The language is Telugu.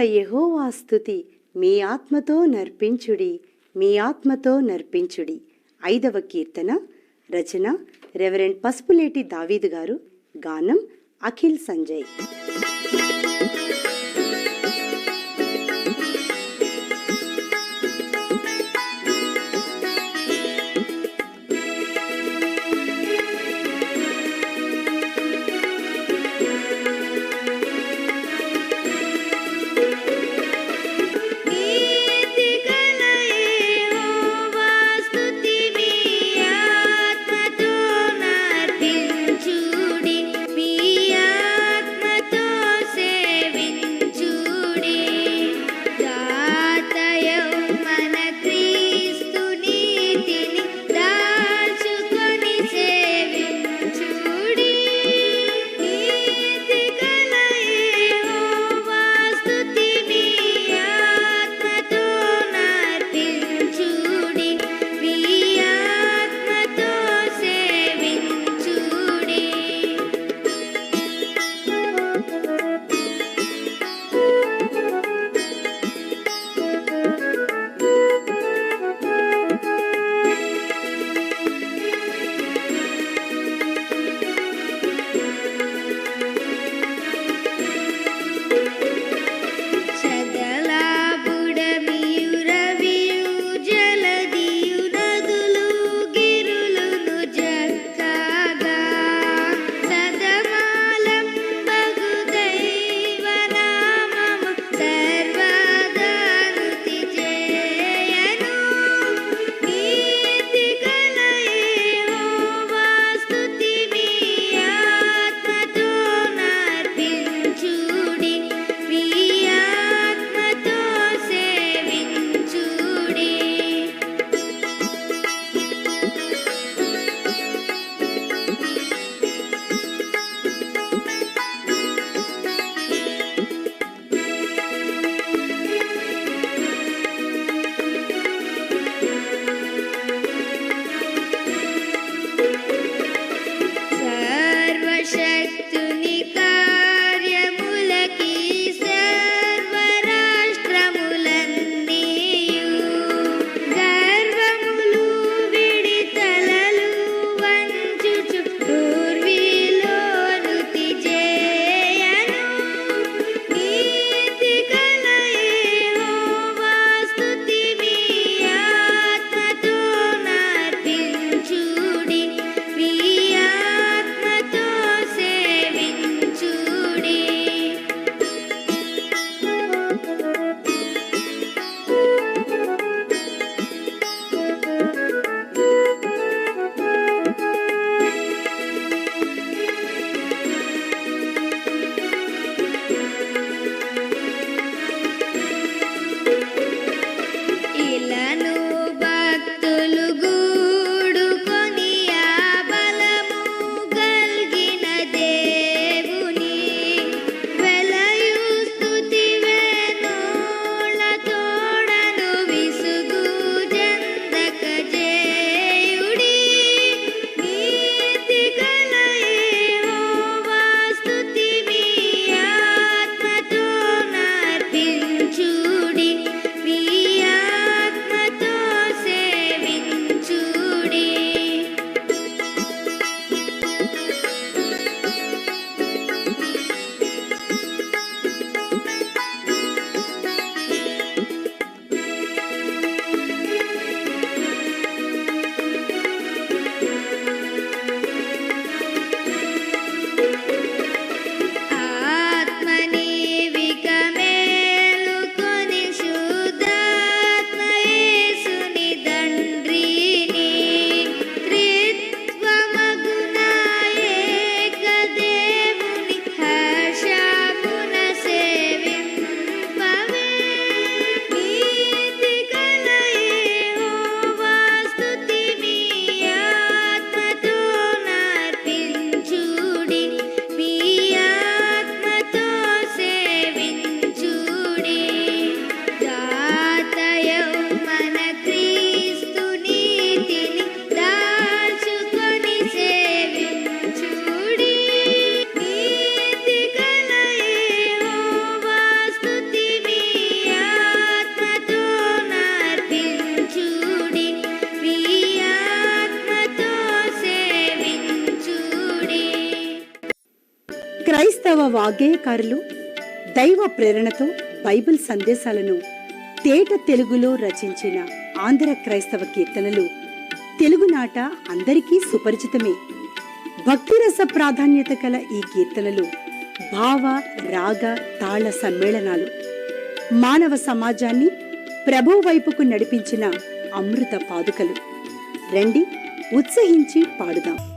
సేనల యహోవాస్తుతి మీ ఆత్మతో నర్పించుడి మీ ఆత్మతో నర్పించుడి. ఐదవ కీర్తన రచన రెవరెండ్ పసుపులేటి దావీదు గారు గానం అఖిల్ సంజయ్. క్రైస్తవ వాగ్గేయకారులు దైవ ప్రేరణతో బైబిల్ సందేశాలను తేట తెలుగులో రచించిన ఆంధ్ర క్రైస్తవ కీర్తనలు తెలుగునాట అందరికీ సుపరిచితమే. భక్తిరస ప్రాధాన్యత కల ఈ కీర్తనలు భావ రాగ తాళ సమ్మేళనాలు. మానవ సమాజాన్ని ప్రభు వైపుకు నడిపించిన అమృత పాదుకలు. రండి ఉత్సహించి పాడుదాం.